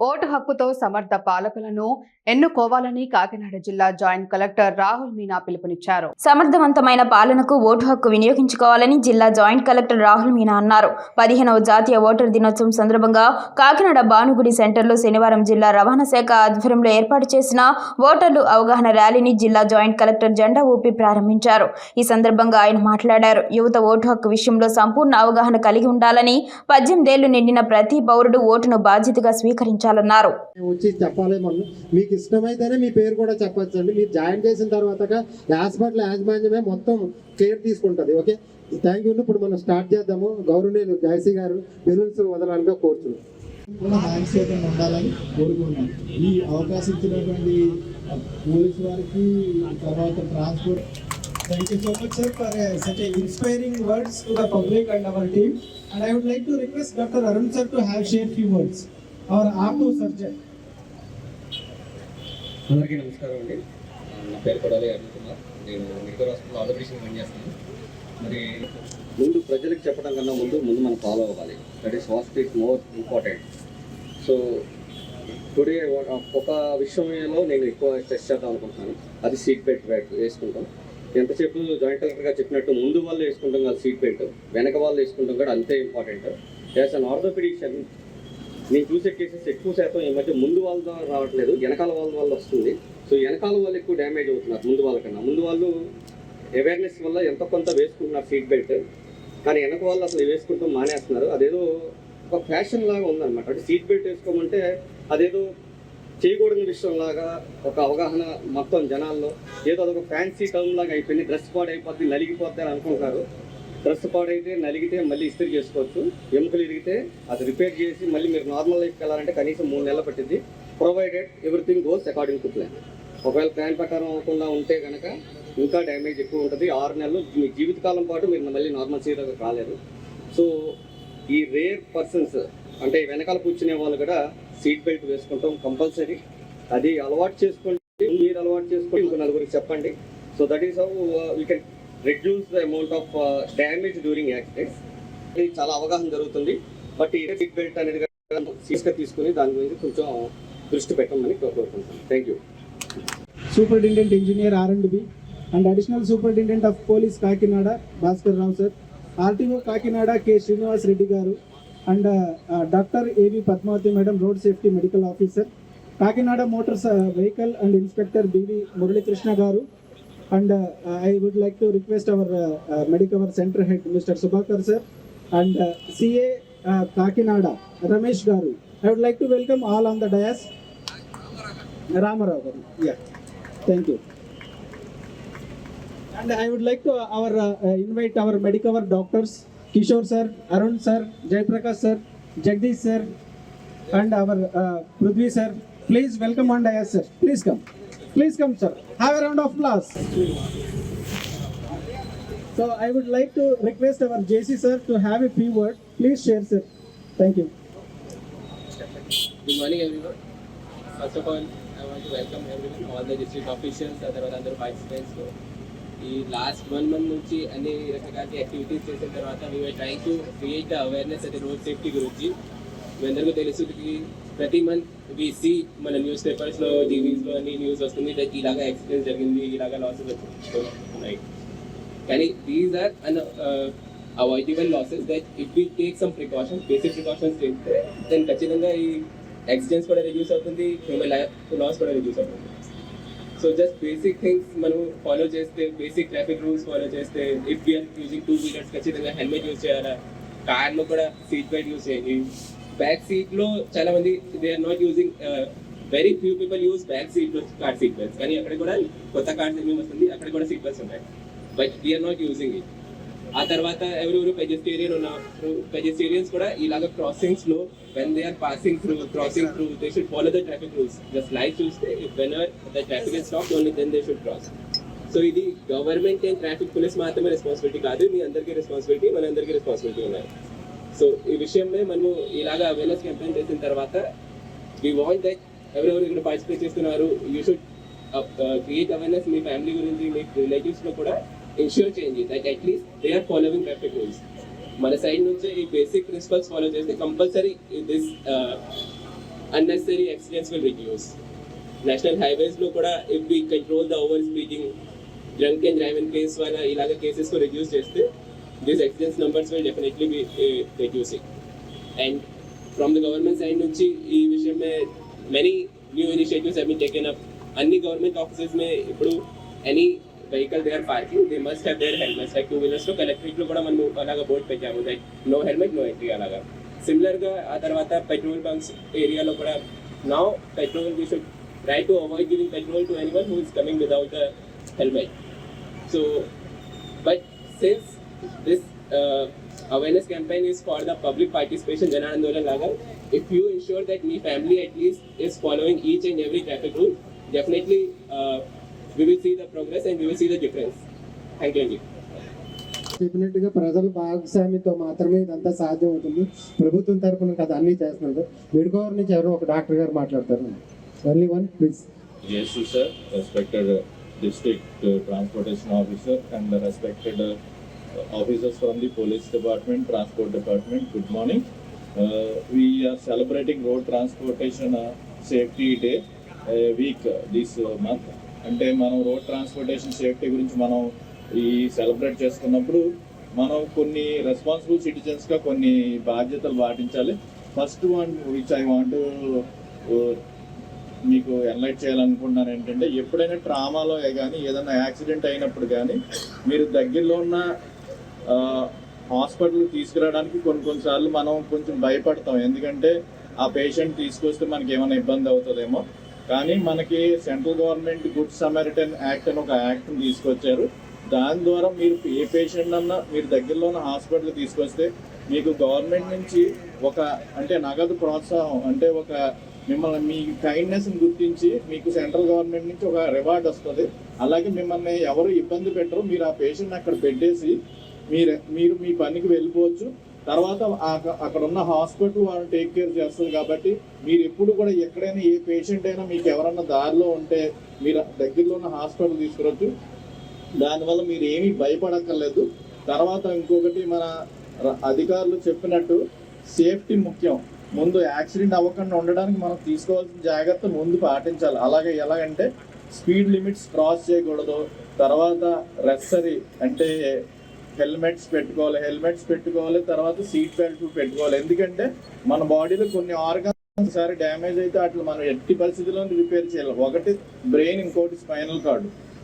Vote హక్కుతో సమర్థ పాలకులను ఎన్నుకోవాలని కాకినాడ జిల్లా joint collector Rahul Meena పిలుపునిచ్చారు. సమర్థవంతమైన పాలనకు ఓటు హక్కు వినియోగించుకోవాలని జిల్లా జాయింట్ కలెక్టర్ రాహుల్ మీనా అన్నారు. పదిహేనవ జాతీయ ఓటర్ దినోత్సవం సందర్భంగా కాకినాడ భానుగుడి సెంటర్లో శనివారం జిల్లా రవాణా శాఖ ఆధ్వర్యంలో ఏర్పాటు చేసిన ఓటర్లు అవగాహన ర్యాలీని జిల్లా జాయింట్ కలెక్టర్ జెండా ఊపి ప్రారంభించారు. ఈ సందర్భంగా ఆయన మాట్లాడారు. యువత ఓటు హక్కు విషయంలో సంపూర్ణ అవగాహన కలిగి ఉండాలని పద్దెనిమిదేళ్ళు నిండిన ప్రతి పౌరుడు ఓటును బాధ్యతగా స్వీకరించారు స్వీకరించాలన్నారు వచ్చి చెప్పాలి మనం మీకు ఇష్టమైతేనే మీ పేరు కూడా చెప్పొచ్చు అండి మీరు జాయిన్ చేసిన తర్వాత హాస్పిటల్ యాజమాన్యమే మొత్తం కేర్ తీసుకుంటుంది ఓకే? థ్యాంక్ యూ ఇప్పుడు మనం స్టార్ట్ చేద్దాము. గౌరవనీయులు జయశ్రీ గారు బెలూన్స్ వదలాలిగా కోరుచున్నాం. కూడా మ్యాక్సిమం ఉండాలని కోరుకున్నాం ఈ అవకాశం ఇచ్చినటువంటి పోలీస్ వారికి తర్వాత transport. Thank you so much, sir, for uh, such a inspiring words to the public and our team. And I would like to request Dr. Arun sir to have share few words. Our R2 surgeon. అందరికీ నమస్కారం అండి. నా పేరు కొడాలి అరుణ్ కుమార్. నేను medical hospital operation పనిచేస్తాను మరి ముందు ప్రజలకు చెప్పడం కన్నా ముందు ముందు మనం ఫాలో అవ్వాలి. That is fast is more important so today ఒక విషయంలో నేను ఎక్కువ స్ట్రెస్ చేద్దాం అనుకుంటున్నాను. అది సీట్ బెల్ట్ వేసుకుంటాం. ఎంతసేపు జాయింట్ కలెక్టర్గా చెప్పినట్టు ముందు వాళ్ళు వేసుకుంటాం కదా సీట్ బెల్ట్ వెనక వాళ్ళు వేసుకుంటాం కూడా అంతే ఇంపార్టెంట్ యాజ్ అన్ ఆర్థోపెడిషన్ నేను చూసే కేసెస్ ఎక్కువ శాతం ఈ మధ్య ముందు వాళ్ళ ద్వారా రావట్లేదు. వెనకాల వాళ్ళ వల్ల వస్తుంది. సో వెనకాల వాళ్ళు ఎక్కువ డ్యామేజ్ అవుతున్నారు ముందు వాళ్ళకన్నా ముందు వాళ్ళు అవేర్నెస్ వల్ల ఎంత కొంత వేసుకుంటున్నారు సీట్ బెల్ట్ కానీ వెనక వాళ్ళు అసలు వేసుకుంటూ మానేస్తున్నారు. అదేదో ఒక ఫ్యాషన్ లాగా ఉందన్నమాట. అంటే సీట్ బెల్ట్ వేసుకోమంటే అదేదో చేయకూడని విషయం లాగా ఒక అవగాహన మొత్తం జనాల్లో. ఏదో అదొక ఫ్యాన్సీ టర్మ్ లాగా అయిపోయింది. డ్రెస్ కోడ్ అయిపోద్ది నలిగిపోద్ది అని అనుకుంటారు డ్రెస్ పాడైతే నలిగితే మళ్ళీ ఇస్త్రీ చేసుకోవచ్చు. ఎముకలు ఇరిగితే అది రిపేర్ చేసి మళ్ళీ మీరు నార్మల్ లైఫ్కి వెళ్ళాలంటే కనీసం మూడు నెలలు పట్టింది provided everything goes according to plan. ఒకవేళ ప్లాన్ ప్రకారం అవ్వకుండా ఉంటే కనుక ఇంకా డ్యామేజ్ ఎక్కువ ఉంటుంది. ఆరు నెలలు మీ జీవితకాలం పాటు మీరు మళ్ళీ నార్మల్ సీరియల్గా కాలేదు సో ఈ రేర్ పర్సన్స్ అంటే వెనకాల కూర్చునే వాళ్ళు కూడా సీట్ బెల్ట్ వేసుకుంటాం కంపల్సరీ. అది అలవాటు చేసుకోండి. మీరు అలవాటు చేసుకోండి. ఇంకో నలుగురికి చెప్పండి. So that is how uh, you can reduce the amount of damage during accident ఇది చాలా అవగాహన జరుగుతుంది. బట్ ఈ సీట్ బెల్ట్ అనేది సీట్గా తీసుకుని దాని గురించి కొంచెం దృష్టి పెట్టమని కోరుకుంటున్నాను. Thank you superintendent engineer R and B and additional superintendent of police Kakinada Bhaskar Rao sir RTO Kakinada K Srinivas Reddy garu and doctor A V Padmavathi madam road safety medical officer Kakinada motors vehicle and inspector B V Muralikrishna garu And uh, I would like to request our uh, uh, Medicover Center Head, Mr. Subhakar sir. And uh, CA uh, Kakinada, Ramesh Garu. I would like to welcome all on the dais. Ramarao garu. Yeah. Thank you. And I would like to uh, our uh, invite our Medicover doctors, Kishore sir, Arun sir, Jaiprakash sir, Jagdish sir, and our uh, Prithvi sir. Please welcome on dais sir. Please come. Please come sir. Have a round of applause. So I would like to request our JC sir to have a few words. Please share sir. Thank you. Good morning, everyone. First of all, I want to welcome everyone, all the district officials, ఆ తర్వాత అందరూ participants. లో ఈ last one month నుంచి అన్ని రకరకాల activities చేసిన తర్వాత we are trying to create the awareness అది రోడ్ సేఫ్టీ గురించి మీ అందరికీ తెలుసు ప్రతి మంత్ వి సి మన న్యూస్ పేపర్స్లో టీవీస్లో అన్ని న్యూస్ వస్తుంది that ఇలాగా యాక్సిడెంట్ జరిగింది ఇలాగా లాసెస్ ఉన్నాయి కానీ these are unavoidable losses that if we take some precautions basic precautions చేస్తే దెన్ ఖచ్చితంగా ఈ యాక్సిడెంట్స్ కూడా రిడ్యూస్ అవుతుంది హ్యూమన్ లైఫ్ లాస్ కూడా రిడ్యూస్ అవుతుంది. సో జస్ట్ బేసిక్ థింగ్స్ మనం ఫాలో చేస్తే బేసిక్ ట్రాఫిక్ రూల్స్ ఫాలో చేస్తే if we are using two wheelers ఖచ్చితంగా హెల్మెట్ యూజ్ చేయాలా కార్లో కూడా సీట్ బెల్ట్ యూజ్ చేయండి. బ్యాక్ సీట్లో చాలా మంది they are not using very few people use back సీట్లో కార్ సీట్ బెల్ట్స్ కానీ అక్కడ కూడా కొత్త కార్డ్ ఏమేమి వస్తుంది అక్కడ కూడా సీట్ బెల్ట్స్ ఉంటాయి. But we are not using it ఆ తర్వాత ఎవరెవరు పెజెస్టేరియన్ ఉన్నారు పెజెస్టేరియన్స్ కూడా ఇలాగ క్రాసింగ్స్లో when they are passing through crossing through they should follow the traffic rules just light చూస్తే when the traffic is stop only then they should cross so ఇది government and traffic police మాత్రమే responsibility కాదు మీ అందరికీ responsibility మన అందరికీ responsibility ఉన్నాయి. So ఈ విషయంలో మనము ఇలాగా అవేర్నెస్ క్యాంపెయిన్ చేసిన తర్వాత వి వాంట్ దట్ ఎవరెవరు ఇక్కడ పార్టిసిపేట్ చేస్తున్నారు యూ షుడ్ క్రియేట్ అవేర్నెస్ మీ ఫ్యామిలీ గురించి మీ రిలేటివ్స్లో కూడా ఇన్ష్యూర్ చేయండి. That at least they are following perfect rules మన సైడ్ నుంచి ఈ బేసిక్ ప్రిన్సిపల్స్ ఫాలో చేస్తే compulsory this unnecessary accidents will reduce national హైవేస్లో కూడా if we control the over speeding drunk and driving case వల్ల ఇలాగ కేసెస్ రిడ్యూస్ చేస్తే these accidents numbers will definitely be reducing and from the government side నుంచి ఈ విషయం में many new initiatives have been taken up అన్ని government offices में ఇప్పుడు any vehicle they are parking they must have their helmets like two వీలర్స్లో కలెక్టరేట్లో కూడా మనం అలాగా బోర్డు పెట్టాము. Like no helmet no entry అలాగా. సిమిలర్గా ఆ తర్వాత పెట్రోల్ బంక్స్ ఏరియాలో కూడా now petrol we should try to avoid giving petrol to anyone who is coming without a helmet so but since this uh, awareness campaign is for the public participation Jan Andolan Laga. If you ensure that my family at least is following each and every traffic rule, definitely uh, we will see the progress and we will see the difference. Thank you. Anji. చెప్పినట్టుగా ప్రజల భాగస్వామ్యంతో మాత్రమే ఇదంతా సాధ్యం అవుతుంది ప్రభుత్వం తరపున కదా అన్ని చేస్తున్నారు విడుకోవర్ నుంచి ఎవరో ఒక డాక్టర్ గారు మాట్లాడతారు only one please JSU sir, respected uh, district uh, transportation officer officers from the police department transport department good morning Uh, we are celebrating road transportation uh, safety day uh, అంటే మనం road transportation safety గురించి మనం ఈ celebrate చేసుకున్నప్పుడు మనం కొన్ని responsible సిటిజన్స్గా కొన్ని బాధ్యతలు పాటించాలి first one which I want మీకు ఎన్లైట్ చేయాలనుకుంటున్నాను ఏంటంటే ఎప్పుడైనా ట్రామాలో కానీ ఏదైనా యాక్సిడెంట్ అయినప్పుడు కానీ మీరు దగ్గరలో ఉన్న హాస్పిటల్ తీసుకురావడానికి కొన్ని కొన్నిసార్లు మనం కొంచెం భయపడతాం. ఎందుకంటే ఆ పేషెంట్ తీసుకొస్తే మనకి ఏమైనా ఇబ్బంది అవుతుందేమో. కానీ మనకి central government good Samaritan act అని ఒక యాక్ట్ని తీసుకొచ్చారు. దాని ద్వారా మీరు ఏ పేషెంట్ అన్నా మీరు దగ్గరలో ఉన్న హాస్పిటల్ తీసుకొస్తే మీకు గవర్నమెంట్ నుంచి ఒక అంటే నగదు ప్రోత్సాహం అంటే ఒక మిమ్మల్ని మీ కైండ్నెస్ని గుర్తించి మీకు సెంట్రల్ గవర్నమెంట్ నుంచి ఒక రివార్డ్ వస్తుంది. అలాగే మిమ్మల్ని ఎవరు ఇబ్బంది పెట్టరు. మీరు ఆ పేషెంట్ అక్కడ పెట్టేసి మీరు మీరు మీ పనికి వెళ్ళిపోవచ్చు. తర్వాత అక్కడ ఉన్న హాస్పిటల్ వాళ్ళు టేక్ కేర్ చేస్తుంది కాబట్టి మీరు ఎప్పుడు కూడా ఎక్కడైనా ఏ పేషెంట్ అయినా మీకు ఎవరన్నా దారిలో ఉంటే మీరు దగ్గరలో ఉన్న హాస్పిటల్ తీసుకురొచ్చు. దానివల్ల మీరు ఏమీ భయపడక్కర్లేదు. తర్వాత ఇంకొకటి మన అధికారులు చెప్పినట్టు సేఫ్టీ ముఖ్యం. ముందు యాక్సిడెంట్ అవ్వకుండా ఉండడానికి మనం తీసుకోవాల్సిన జాగ్రత్త ముందు పాటించాలి. అలాగే ఎలాగంటే స్పీడ్ లిమిట్స్ క్రాస్ చేయకూడదు. తర్వాత రెస్సరీ అంటే హెల్మెట్స్ పెట్టుకోవాలి హెల్మెట్స్ పెట్టుకోవాలి తర్వాత సీట్ బెల్ట్ పెట్టుకోవాలి. ఎందుకంటే మన బాడీలో కొన్ని ఆర్గాన్స్ ఒకసారి డ్యామేజ్ అయితే అట్లా మనం ఎట్టి పరిస్థితుల్లో రిపేర్ చేయాలి. ఒకటి బ్రెయిన్ ఇంకోటి స్పైనల్ కార్డు.